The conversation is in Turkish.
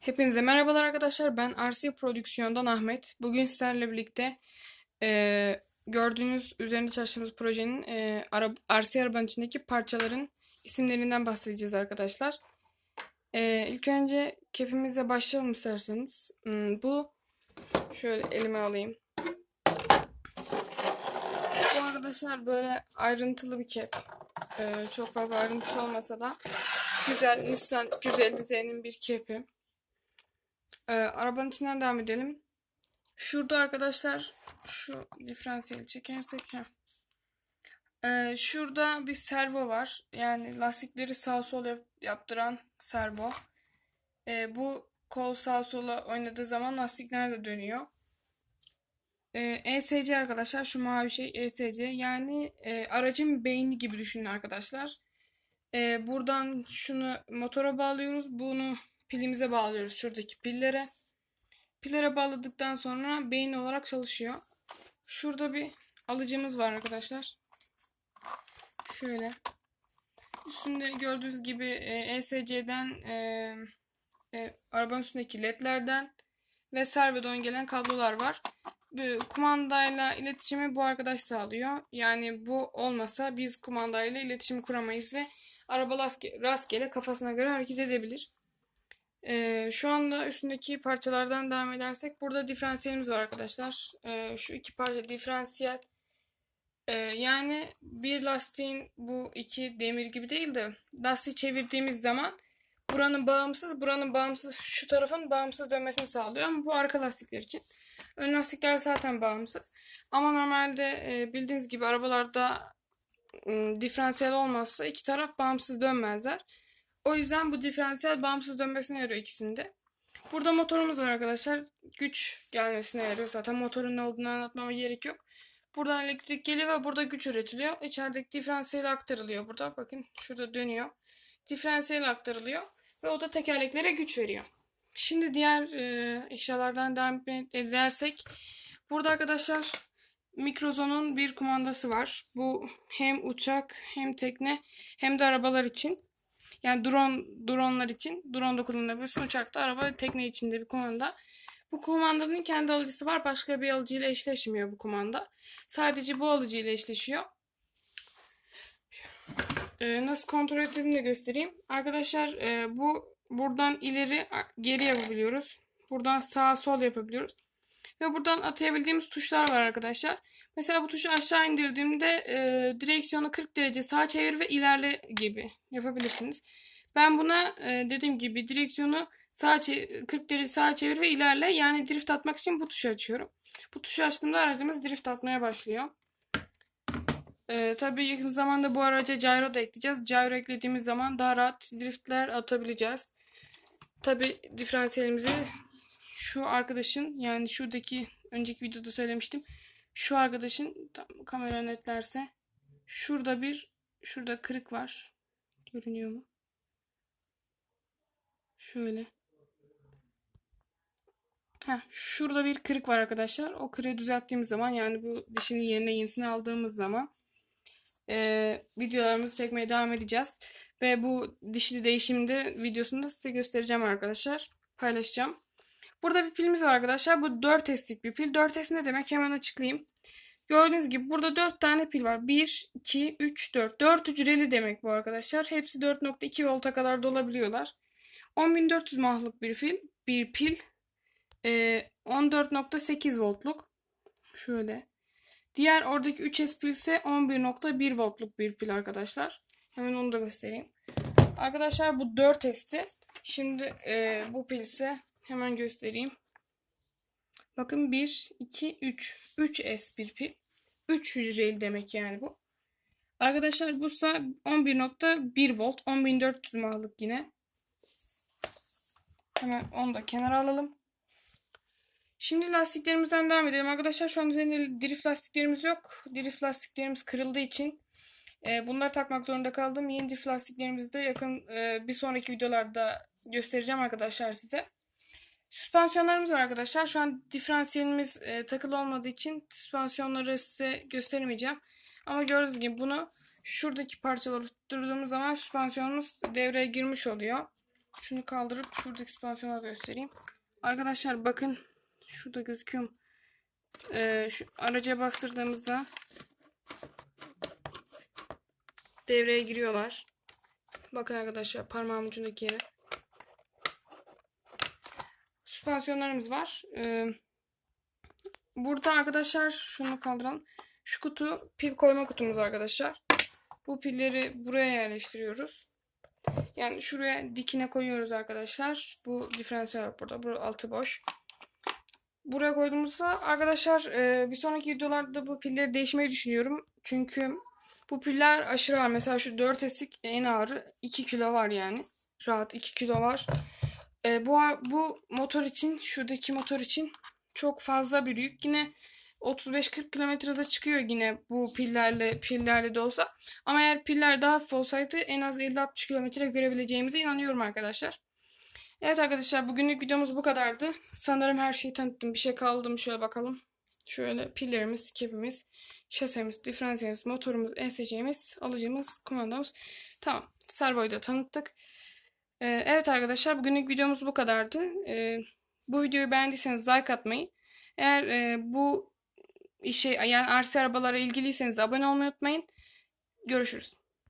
Hepinize merhabalar arkadaşlar. Ben RC Prodüksiyon'dan Ahmet. Bugün sizlerle birlikte eee, gördüğünüz üzerinde çalıştığımız projenin eee ara, RC arabanın içindeki parçaların isimlerinden bahsedeceğiz arkadaşlar. Eee ilk önce kepimizle başlayalım isterseniz. Hmm, bu şöyle elime alayım. Bu arkadaşlar böyle ayrıntılı bir kep. Eee, çok fazla ayrıntısı olmasa da güzel Nissan 150Z'nin bir kepi. Ee, arabanın içinden devam edelim. Şurada arkadaşlar şu diferansiyeli çekersek ha. Ee, şurada bir servo var. Yani lastikleri sağ sol yap- yaptıran servo. Ee, bu kol sağ sola oynadığı zaman lastikler de dönüyor. Ee, ESC arkadaşlar şu mavi şey ESC yani e, aracın beyni gibi düşünün arkadaşlar. Ee, buradan şunu motora bağlıyoruz. Bunu pilimize bağlıyoruz şuradaki pillere. Pillere bağladıktan sonra beyin olarak çalışıyor. Şurada bir alıcımız var arkadaşlar. Şöyle. Üstünde gördüğünüz gibi e, ESC'den e, e, arabanın üstündeki ledlerden ve servodan gelen kablolar var. Kumandayla iletişimi bu arkadaş sağlıyor. Yani bu olmasa biz kumandayla iletişim kuramayız ve araba rastge- rastgele kafasına göre hareket edebilir. Ee, şu anda üstündeki parçalardan devam edersek burada diferansiyelimiz var arkadaşlar. Ee, şu iki parça diferansiyel. Ee, yani bir lastiğin bu iki demir gibi değil de lastiği çevirdiğimiz zaman buranın bağımsız, buranın bağımsız, şu tarafın bağımsız dönmesini sağlıyor ama bu arka lastikler için. Ön lastikler zaten bağımsız. Ama normalde e, bildiğiniz gibi arabalarda ım, diferansiyel olmazsa iki taraf bağımsız dönmezler. O yüzden bu diferansiyel bağımsız dönmesine yarıyor ikisinde. Burada motorumuz var arkadaşlar. Güç gelmesine yarıyor. Zaten motorun ne olduğunu anlatmama gerek yok. Buradan elektrik geliyor ve burada güç üretiliyor. İçerideki diferansiyel aktarılıyor burada. Bakın şurada dönüyor. Diferansiyel aktarılıyor ve o da tekerleklere güç veriyor. Şimdi diğer e, eşyalardan devam edersek burada arkadaşlar Mikrozon'un bir kumandası var. Bu hem uçak hem tekne hem de arabalar için. Yani drone dronlar için drone da kullanılabilir. Uçakta, araba, tekne içinde bir kumanda. Bu kumandanın kendi alıcısı var. Başka bir alıcıyla eşleşmiyor bu kumanda. Sadece bu alıcıyla eşleşiyor. Ee, nasıl kontrol ettiğini de göstereyim. Arkadaşlar e, bu buradan ileri geri yapabiliyoruz. Buradan sağ sol yapabiliyoruz. Ve buradan atayabildiğimiz tuşlar var arkadaşlar. Mesela bu tuşu aşağı indirdiğimde e, direksiyonu 40 derece sağa çevir ve ilerle gibi yapabilirsiniz. Ben buna e, dediğim gibi direksiyonu sağa çe- 40 derece sağa çevir ve ilerle yani drift atmak için bu tuşu açıyorum. Bu tuşu açtığımda aracımız drift atmaya başlıyor. E, tabii yakın zamanda bu araca gyro da ekleyeceğiz. Gyro eklediğimiz zaman daha rahat driftler atabileceğiz. Tabii diferansiyelimizi şu arkadaşın yani şuradaki önceki videoda söylemiştim. Şu arkadaşın tam kamera netlerse şurada bir şurada kırık var. Görünüyor mu? Şöyle. Ha, şurada bir kırık var arkadaşlar. O kırığı düzelttiğimiz zaman yani bu dişinin yerine yenisini aldığımız zaman eee, videolarımızı çekmeye devam edeceğiz. Ve bu dişli değişimde videosunu da size göstereceğim arkadaşlar. Paylaşacağım. Burada bir pilimiz var arkadaşlar. Bu 4S'lik bir pil. 4S ne demek? Hemen açıklayayım. Gördüğünüz gibi burada 4 tane pil var. 1, 2, 3, 4. 4 hücreli demek bu arkadaşlar. Hepsi 4.2 volta kadar dolabiliyorlar. 10.400 mahlık bir pil. Bir pil. Ee, 14.8 voltluk. Şöyle. Diğer oradaki 3S pil ise 11.1 voltluk bir pil arkadaşlar. Hemen onu da göstereyim. Arkadaşlar bu 4S'ti. Şimdi e, bu pil ise hemen göstereyim. Bakın 1, 2, 3. 3S bir pil. 3 hücreli demek yani bu. Arkadaşlar bu ise 11.1 volt. 10400 mAh'lık yine. Hemen onu da kenara alalım. Şimdi lastiklerimizden devam edelim. Arkadaşlar şu an üzerinde drift lastiklerimiz yok. Drift lastiklerimiz kırıldığı için e, bunları takmak zorunda kaldım. Yeni drift lastiklerimizi de yakın e, bir sonraki videolarda göstereceğim arkadaşlar size. Süspansiyonlarımız var arkadaşlar. Şu an diferansiyelimiz e, takılı olmadığı için süspansiyonları size göstermeyeceğim. Ama gördüğünüz gibi bunu şuradaki parçaları tutturduğumuz zaman süspansiyonumuz devreye girmiş oluyor. Şunu kaldırıp şuradaki süspansiyonu göstereyim. Arkadaşlar bakın şurada gözüküyor? Ee, şu araca bastırdığımızda devreye giriyorlar. Bakın arkadaşlar parmağım ucundaki yere. Süspansiyonlarımız var. Ee, burada arkadaşlar şunu kaldıralım. Şu kutu pil koyma kutumuz arkadaşlar. Bu pilleri buraya yerleştiriyoruz. Yani şuraya dikine koyuyoruz arkadaşlar. Bu diferansiyel var burada. Bu altı boş. Buraya koyduğumuzda arkadaşlar e, bir sonraki videolarda bu pilleri değişmeyi düşünüyorum. Çünkü bu piller aşırı ağır. Mesela şu 4S'lik en ağırı 2 kilo var yani. Rahat 2 kilo var. E, bu bu motor için şuradaki motor için çok fazla bir yük. Yine 35-40 km hıza çıkıyor yine bu pillerle pillerle de olsa. Ama eğer piller daha hafif olsaydı en az 50-60 kilometre görebileceğimize inanıyorum arkadaşlar. Evet arkadaşlar bugünlük videomuz bu kadardı. Sanırım her şeyi tanıttım. Bir şey kaldı mı şöyle bakalım. Şöyle pillerimiz, kepimiz, şasemiz, diferansiyelimiz, motorumuz, ESC'miz, alıcımız, kumandamız. Tamam. Servoyu da tanıttık. Ee, evet arkadaşlar bugünlük videomuz bu kadardı. Ee, bu videoyu beğendiyseniz like atmayı. Eğer e, bu işe yani RC arabalara ilgiliyseniz abone olmayı unutmayın. Görüşürüz.